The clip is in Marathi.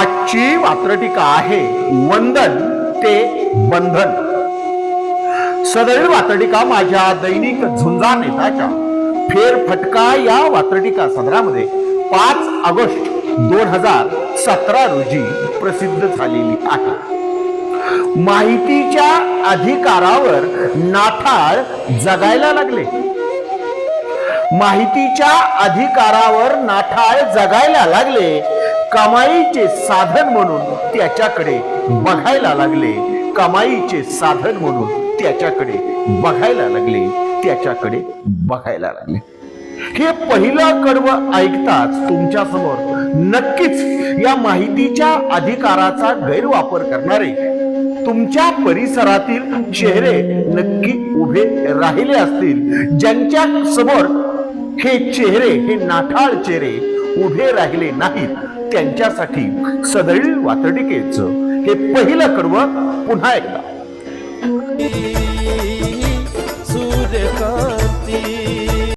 आजची वात्रटिका आहे. वंदन ते बंधन. सदैव वात्रटिका माझ्या दैनिक झुंजा नेताच्या. फेरफटका या वात्रटिका सदरामध्ये पाच ऑगस्ट दोन हजार सतरा रोजी प्रसिद्ध झालेली आहे. माहितीच्या अधिकारावर नाथाळ जगायला लागले. माहितीच्या अधिकारावर नाथाळ जगायला लागले. कमाईचे साधन म्हणून त्याच्याकडे बघायला लागले. कमाईचे साधन म्हणून त्याच्याकडे बघायला लागले. त्याच्याकडे बघायला लागले. हे पहिलं कडवं ऐकताच तुमच्यासमोर नक्कीच या माहितीच्या अधिकाराचा गैरवापर करणारे तुमच्या परिसरातील चेहरे नक्की उभे राहिले असतील. ज्यांच्या समोर हे चेहरे हे नाठाळ चेहरे उभे राहिले नाहीत. त्यांच्यासाठी सदळील वातडिकेचं हे पहिलं कडवं पुन्हा एकदा.